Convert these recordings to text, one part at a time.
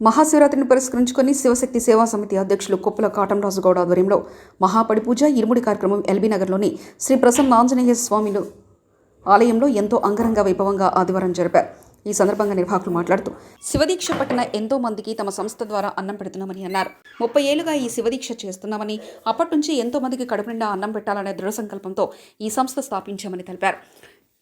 మహాశివరాత్రిని పురస్కరించుకొని శివశక్తి సేవా సమితి అధ్యక్షులు కొప్పుల కాటంరాజు గౌడ ఆధ్వర్యంలో మహాపడి పూజ ఇరుముడి కార్యక్రమం ఎల్బీ నగర్లోని శ్రీ ప్రసన్న ఆంజనేయ స్వామిలు ఆలయంలో ఎంతో అంగరంగ వైభవంగా ఆదివారం జరిపారు. ఈ సందర్భంగా నిర్వాహకులు మాట్లాడుతూ శివదీక్ష పట్టిన ఎంతో మందికి తమ సంస్థ ద్వారా అన్నం పెడుతున్నామని అన్నారు. ముప్పై ఏళ్ళుగా ఈ శివదీక్ష చేస్తున్నామని అప్పటి నుంచి ఎంతో మందికి కడుపు నిండా అన్నం పెట్టాలనే దృఢ సంకల్పంతో ఈ సంస్థ స్థాపించామని తెలిపారు.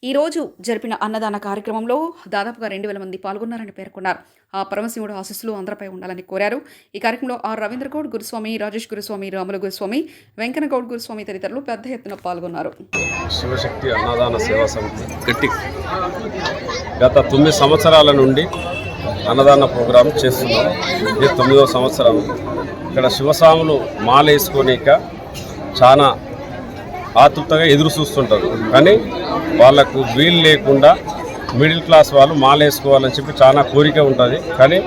ఈ రోజు జరిపిన అన్నదాన కార్యక్రమంలో దాదాపుగా రెండు వేల మంది పాల్గొన్నారని పేర్కొన్నారు. ఆ పరమశివుడు ఆశస్సులు అందరిపై ఉండాలని కోరారు. ఈ కార్యక్రమంలో ఆర్ రవీంద్రగౌడ్ గురుస్వామి రాజేష్ గురుస్వామి రాముల గురుస్వామి వెంకనగౌడ్ గురుస్వామి తదితరులు పెద్ద ఎత్తున పాల్గొన్నారు. శివశక్తి అన్నదాన సేవా సమితి గట్టి గత తొమ్మిది సంవత్సరాల నుండి అన్నదాన ప్రోగ్రాం చేస్తున్నాం. ఇది తొమ్మిదవ సంవత్సరం. ఇక్కడ శివస్వాములు మాల వేసుకోనిక చాలా ఆతృతగా ఎదురు చూస్తుంటారు. కానీ వాళ్ళకు వీలు లేకుండా మిడిల్ క్లాస్ వాళ్ళు మాల వేసుకోవాలని చెప్పి చాలా కోరిక ఉంటుంది. కానీ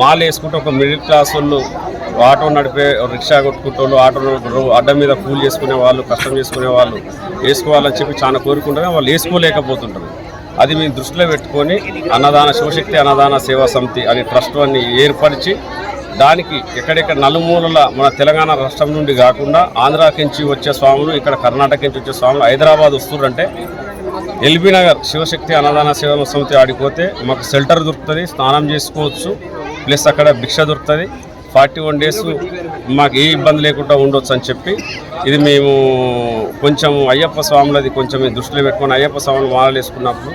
మాల వేసుకుంటే ఒక మిడిల్ క్లాస్ వాళ్ళు ఆటో నడిపే రిక్షా కొట్టుకుంటే వాళ్ళు ఆటో అడ్డ అడ్డం మీద కూలి చేసుకునే వాళ్ళు కష్టం చేసుకునే వాళ్ళు వేసుకోవాలని చెప్పి చాలా కోరిక వాళ్ళు వేసుకోలేకపోతుంటారు. అది మేము దృష్టిలో పెట్టుకొని అన్నదాన శివశక్తి అన్నదాన సేవా సమితి అనే ట్రస్ట్ అని ఏర్పరిచి దానికి ఎక్కడెక్కడ నలుమూలల మన తెలంగాణ రాష్ట్రం నుండి కాకుండా ఆంధ్రాకించి వచ్చే స్వాములు ఇక్కడ కర్ణాటక నుంచి వచ్చే స్వాములు హైదరాబాద్ వస్తుంటే ఎల్బీ నగర్ శివశక్తి అన్నదాన సేవా సమితి ఆడిపోతే మాకు షెల్టర్ దొరుకుతుంది స్నానం చేసుకోవచ్చు ప్లస్ అక్కడ భిక్ష దొరుకుతుంది. ఫార్టీ వన్ డేస్ మాకు ఏ ఇబ్బంది లేకుండా ఉండొచ్చు అని చెప్పి ఇది మేము కొంచెం అయ్యప్ప స్వాములది కొంచెం దృష్టిలో పెట్టుకొని అయ్యప్ప స్వాములు మాలలు వేసుకున్నప్పుడు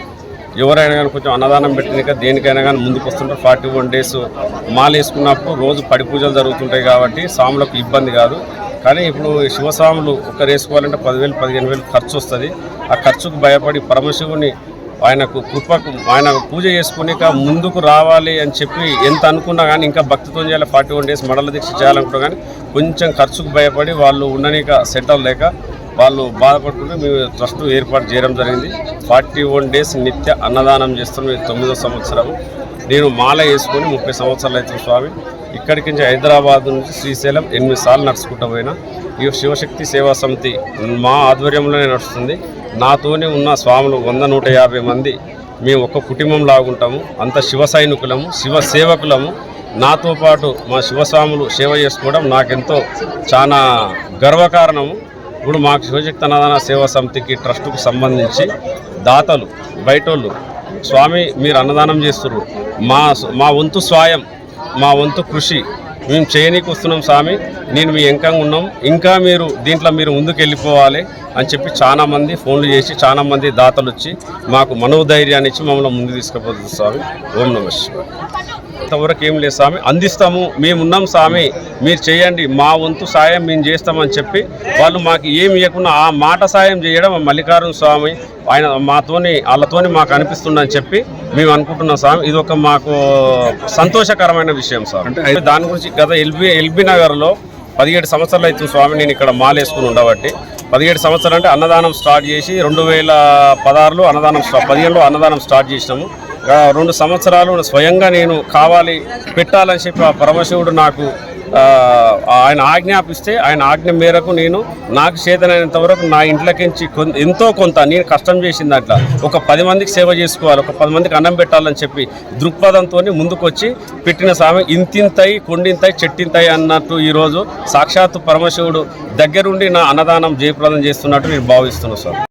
ఎవరైనా కానీ కొంచెం అన్నదానం పెట్టినాక దేనికైనా కానీ ముందుకు వస్తుంటారు ఫార్టీ వన్ డేస్ మాలు వేసుకున్నప్పుడు రోజు పడి పూజలు జరుగుతుంటాయి కాబట్టి స్వాములకు ఇబ్బంది కాదు. కానీ ఇప్పుడు శివస్వాములు ఒకరు వేసుకోవాలంటే పదివేలు పదిహేను వేలు ఖర్చు వస్తుంది. ఆ ఖర్చుకు భయపడి పరమశివుని ఆయనకు కృపకు ఆయన పూజ చేసుకునేక ముందుకు రావాలి అని చెప్పి ఎంత అనుకున్నా కానీ ఇంకా భక్తితో చేయాలి. ఫార్టీ వన్ డేస్ మడల దీక్ష చేయాలనుకున్నా కానీ కొంచెం ఖర్చుకు భయపడి వాళ్ళు ఉండనీక సెటిల్ లేక వాళ్ళు బాధపడుకుంటూ మేము ట్రస్ట్ ఏర్పాటు చేయడం జరిగింది. ఫార్టీ వన్ డేస్ నిత్య అన్నదానం చేస్తున్నాం తొమ్మిదో సంవత్సరం నేను మాల వేసుకొని ముప్పై సంవత్సరాలు అవుతుంది స్వామి. ఇక్కడికి నుంచి హైదరాబాద్ నుంచి శ్రీశైలం ఎనిమిది సార్లు నడుచుకుంటూ పోయినా. ఈ శివశక్తి సేవా సమితి మా ఆధ్వర్యంలోనే నడుస్తుంది. నాతోనే ఉన్న స్వాములు వంద నూట యాభై మంది. మేము ఒక కుటుంబం లాగుంటాము అంత శివ సైనికులము శివ సేవకులము. నాతో పాటు మా శివస్వాములు సేవ చేసుకోవడం నాకెంతో చాలా గర్వకారణము. ఇప్పుడు మాకు శివశక్తి అన్నదాన సేవా సమితికి ట్రస్టుకు సంబంధించి దాతలు బయటోళ్ళు స్వామి మీరు అన్నదానం చేస్తున్నారు మా మా వంతు స్వాయం మా వంతు కృషి మేము చేయనీకి వస్తున్నాం స్వామి. నేను మీ ఎంకంగా ఉన్నాం. ఇంకా మీరు దీంట్లో మీరు ముందుకు వెళ్ళిపోవాలి అని చెప్పి చాలా మంది ఫోన్లు చేసి చాలా మంది దాతలు వచ్చి మాకు మనోధైర్యాన్ని ఇచ్చి మమ్మల్ని ముందు తీసుకుపోతుంది స్వామి. ఓం నమ ఇంతవరకు ఏం లేదు స్వామి. అందిస్తాము మేము ఉన్నాం స్వామి. మీరు చేయండి మా వంతు సాయం మేము చేస్తామని చెప్పి వాళ్ళు మాకు ఏమి ఇవ్వకుండా ఆ మాట సాయం చేయడం మల్లికార్జున స్వామి ఆయన మాతోని వాళ్ళతోని మాకు అనిపిస్తుందని చెప్పి మేము అనుకుంటున్నాం స్వామి. ఇది ఒక మాకు సంతోషకరమైన విషయం సార్ అంటే దాని గురించి గత ఎల్బీ ఎల్బీ నగర్లో పదిహేడు సంవత్సరాలు అవుతుంది స్వామి. నేను ఇక్కడ మాల వేసుకుని ఉండబట్టి పదిహేడు సంవత్సరాలు అంటే అన్నదానం స్టార్ట్ చేసి రెండు వేల పదహారులో అన్నదానం పదిహేనులో అన్నదానం స్టార్ట్ చేసినాము. రెండు సంవత్సరాలు స్వయంగా నేను కావాలి పెట్టాలని చెప్పి ఆ పరమశివుడు నాకు ఆయన ఆజ్ఞాపిస్తే ఆయన ఆజ్ఞ మేరకు నేను నాకు చేతనైనంత వరకు నా ఇంట్లోకించి ఎంతో కొంత నేను కష్టం చేసిన దాంట్లో ఒక పది మందికి సేవ చేసుకోవాలి ఒక పది మందికి అన్నం పెట్టాలని చెప్పి దృక్పథంతో ముందుకొచ్చి పెట్టిన సామె ఇంతింతై కొండింతై చెట్టింతాయి అన్నట్టు ఈరోజు సాక్షాత్తు పరమశివుడు దగ్గరుండి నా అన్నదానం జయప్రదం చేస్తున్నట్టు నేను భావిస్తున్నాను సార్.